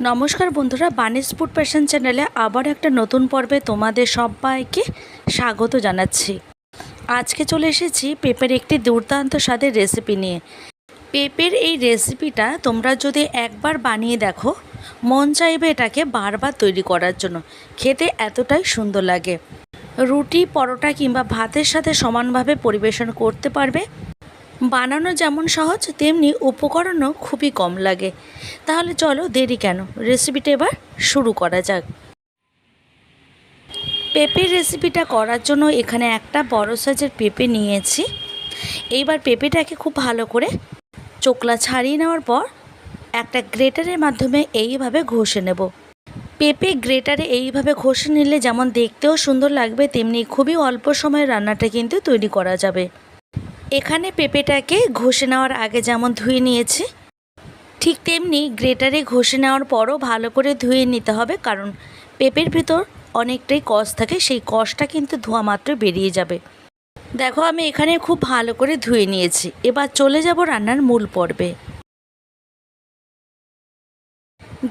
নমস্কার বন্ধুরা বানিস food passion চ্যানেলে আবার একটা নতুন পর্বে তোমাদের সবাইকে স্বাগত জানাচ্ছি। আজকে চলে এসেছি পেঁপের একটি দুর্দান্ত স্বাদের রেসিপি নিয়ে। পেঁপের এই রেসিপিটা তোমরা যদি একবার বানিয়ে দেখো, মন চাইবে এটাকে বারবার তৈরি করার জন্য। খেতে এতটাই সুন্দর লাগে। রুটি, পরোটা কিংবা ভাতের সাথে সমানভাবে পরিবেশন করতে পারবে। বানানো যেমন সহজ, তেমনি উপকরণও খুবই কম লাগে। তাহলে চলো দেরি কেন? রেসিপিটা এবার শুরু করা যাক। পেঁপের রেসিপিটা করার জন্য এখানে একটা বড় সাইজের পেঁপে নিয়েছি। এইবার পেঁপেটাকে খুব ভালো করে চোকলা ছাড়িয়ে নেওয়ার পর একটা গ্রেটারের মাধ্যমে এইভাবে ঘষে নেব। পেঁপে গ্রেটারে এইভাবে ঘষে নিলে যেমন দেখতেও সুন্দর লাগবে, তেমনি খুবই অল্প সময়ে রান্নাটা কিন্তু তৈরি করা যাবে। এখানে পেঁপেটাকে ঘষে নেওয়ার আগে যেমন ধুয়ে নিয়েছি, ঠিক তেমনি গ্রেটারে ঘষে নেওয়ার পরও ভালো করে ধুয়ে নিতে হবে কারণ পেঁপের ভিতর অনেকটাই কষ থাকে, সেই কষটা কিন্তু ধোয়া মাত্র বেরিয়ে যাবে। দেখো আমি এখানে খুব ভালো করে ধুয়ে নিয়েছি, এবার চলে যাব রান্নার মূল পর্বে।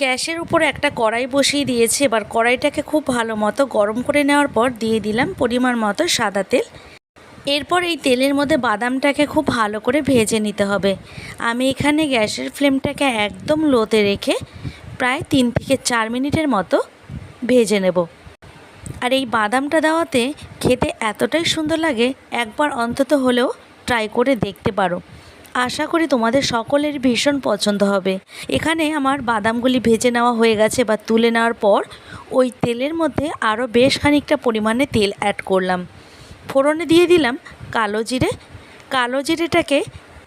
গ্যাসের উপর একটা কড়াই বসিয়ে দিয়েছি, এবার কড়াইটাকে খুব ভালো মতো গরম করে নেওয়ার পর দিয়ে দিলাম পরিমাণ মতো সাদা তেল। এরপর এই তেলের মধ্যে বাদামটাকে খুব ভালো করে ভেজে নিতে হবে। আমি এখানে গ্যাসের ফ্লেমটাকে একদম লোতে রেখে প্রায় তিন থেকে চার মিনিটের মতো ভেজে নেব। আর এই বাদামটা দেওয়াতে খেতে এতটাই সুন্দর লাগে, একবার অন্তত হলেও ট্রাই করে দেখতে পারো। আশা করি তোমাদের সকলের ভীষণ পছন্দ হবে। এখানে আমার বাদামগুলি ভেজে নেওয়া হয়ে গেছে বা তুলে নেওয়ার পর ওই তেলের মধ্যে আরও বেশ খানিকটা পরিমাণে তেল অ্যাড করলাম। ফোড়নে দিয়ে দিলাম কালো জিরে। কালো জিরেটাকে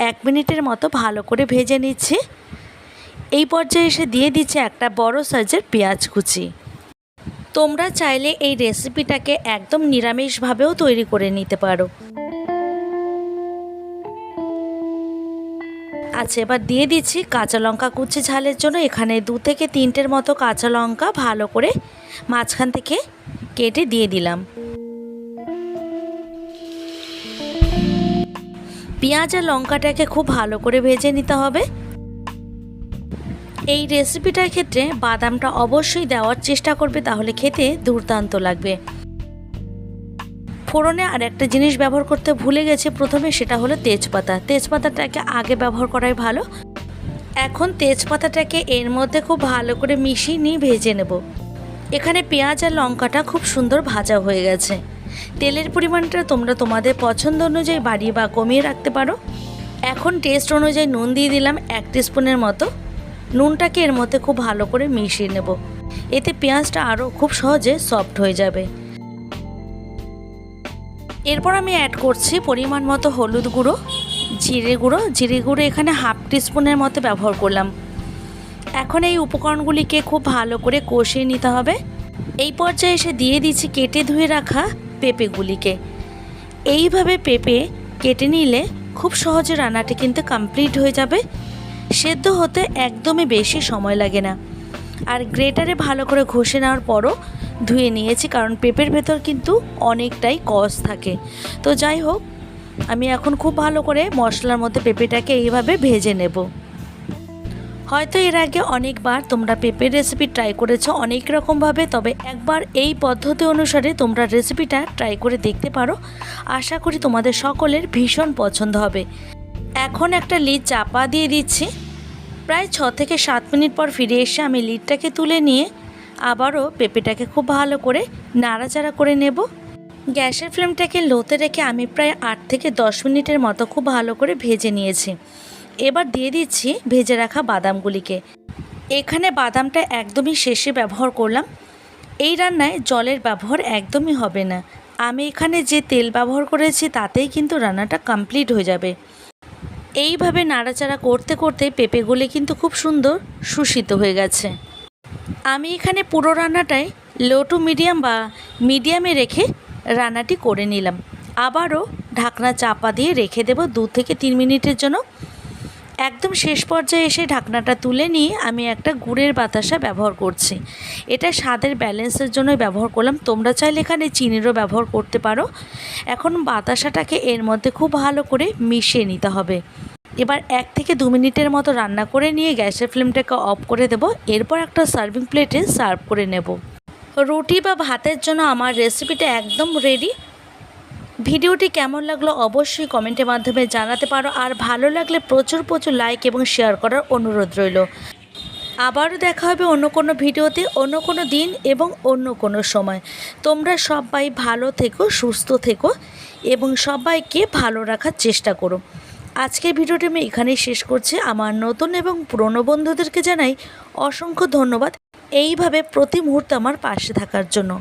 এক মিনিটের মতো ভালো করে ভেজে নিচ্ছি। এই পর্যায়ে এসে দিয়ে দিচ্ছে একটা বড় সাইজের পেঁয়াজ কুচি। তোমরা চাইলে এই রেসিপিটাকে একদম নিরামিষভাবেও তৈরি করে নিতে পারো। আচ্ছা এবার দিয়ে দিচ্ছি কাঁচা লঙ্কা কুচি ঝালের জন্য। এখানে দু থেকে তিনটের মতো কাঁচা লঙ্কা ভালো করে মাঝখান থেকে কেটে দিয়ে দিলাম। পেঁয়াজ আর লঙ্কাটাকে খুব ভালো করে ভেজে নিতে হবে। এই রেসিপিটার ক্ষেত্রে বাদামটা অবশ্যই দেওয়ার চেষ্টা করবে, তাহলে খেতে দুর্দান্ত লাগবে। ফোড়নে আর একটা জিনিস ব্যবহার করতে ভুলে গেছে প্রথমে, সেটা হলো তেজপাতা। তেজপাতাটাকে আগে ব্যবহার করাই ভালো। এখন তেজপাতাটাকে এর মধ্যে খুব ভালো করে মিশিয়ে নিয়ে ভেজে নেব। এখানে পেঁয়াজ আর লঙ্কাটা খুব সুন্দর ভাজা হয়ে গেছে। তেলের পরিমাণটা তোমরা তোমাদের পছন্দ অনুযায়ী বাড়িয়ে বা কমিয়ে রাখতে পারো। এখন টেস্ট অনুযায়ী নুন দিয়ে দিলাম এক স্পুনের মতো। নুনটাকে এর মধ্যে খুব ভালো করে মিশিয়ে নেব। এতে পেঁয়াজটা আরও খুব সহজে সফট হয়ে যাবে। এরপর আমি অ্যাড করছি পরিমাণ মতো হলুদ গুঁড়ো, জিরে গুঁড়ো। জিরে গুঁড়ো এখানে হাফ টিস্পুনের মতো ব্যবহার করলাম। এখন এই উপকরণগুলিকে খুব ভালো করে কষিয়ে নিতে হবে। এই পর্যায়ে এসে দিয়ে দিচ্ছি কেটে ধুয়ে রাখা পেঁপেগুলিকে এইভাবে পেঁপে কেটে নিলে খুব সহজে রান্নাটি কিন্তু কমপ্লিট হয়ে যাবে। সেদ্ধ হতে একদমই বেশি সময় লাগে না। আর গ্রেটারে ভালো করে ঘষে নেওয়ার পরও ধুয়ে নিয়েছি, কারণ পেঁপের ভেতর কিন্তু অনেকটাই কষ থাকে। তো যাই হোক, আমি এখন খুব ভালো করে মশলার মধ্যে পেঁপেটাকে এইভাবে ভেজে নেব। হয়তো এর আগে অনেকবার তোমরা পেঁপের রেসিপি ট্রাই করেছ অনেক রকমভাবে, তবে একবার এই পদ্ধতি অনুসারে তোমরা রেসিপিটা ট্রাই করে দেখতে পারো। আশা করি তোমাদের সকলের ভীষণ পছন্দ হবে। এখন একটা লিড চাপা দিয়ে দিচ্ছি। প্রায় ছ থেকে সাত মিনিট পর ফিরে এসে আমি লিডটাকে তুলে নিয়ে আবারও পেঁপেটাকে খুব ভালো করে নাড়াচাড়া করে নেব। গ্যাসের ফ্লেমটাকে লোতে রেখে আমি প্রায় আট থেকে দশ মিনিটের মতো খুব ভালো করে ভেজে নিয়েছি। এবার দিয়ে দিচ্ছি ভেজে রাখা বাদামগুলিকে। এখানে বাদামটা একদমই শেষে ব্যবহার করলাম। এই রান্নায় জলের ব্যবহার একদমই হবে না। আমি এখানে যে তেল ব্যবহার করেছি তাতেই কিন্তু রান্নাটা কমপ্লিট হয়ে যাবে। এইভাবে নাড়াচাড়া করতে করতে পেঁপেগুলি কিন্তু খুব সুন্দর সুশীত হয়ে গেছে। আমি এখানে পুরো রান্নাটাই লো টু মিডিয়াম বা মিডিয়ামে রেখে রান্নাটি করে নিলাম। আবারও ঢাকনা চাপা দিয়ে রেখে দেব দু থেকে তিন মিনিটের জন্য। একদম শেষ পর্যায়ে এসে ঢাকনাটা তুলে নিয়ে আমি একটা গুড়ের বাতাসা ব্যবহার করছি। এটা স্বাদের ব্যালেন্সের জন্য ব্যবহার করলাম। তোমরা চাইলে এখানে চিনিরও ব্যবহার করতে পারো। এখন বাতাসাটাকে এর মধ্যে খুব ভালো করে মিশিয়ে নিতে হবে। এবার এক থেকে দু মিনিটের মতো রান্না করে নিয়ে গ্যাসের ফ্লেমটাকে অফ করে দেব। এরপর একটা সার্ভিং প্লেটে সার্ভ করে নেব। রুটি বা ভাতের জন্য আমার রেসিপিটা একদম রেডি। ভিডিওটি কেমন লাগল অবশ্যই কমেন্টের মাধ্যমে জানাতে পারো। আর ভালো লাগলে প্রচুর প্রচুর লাইক এবং শেয়ার করার অনুরোধ রইল। আবারও দেখা হবে অন্য কোনো ভিডিওতে, অন্য কোনো দিন এবং অন্য কোনো সময়। তোমরা সবাই ভালো থেকো, সুস্থ থেকো এবং সবাইকে ভালো রাখার চেষ্টা করো। আজকের ভিডিওটি আমি এখানেই শেষ করছি। আমার নতুন এবং পুরনো বন্ধুদেরকে জানাই অসংখ্য ধন্যবাদ। এইভাবে প্রতি মুহূর্তে আমার পাশে থাকার জন্য।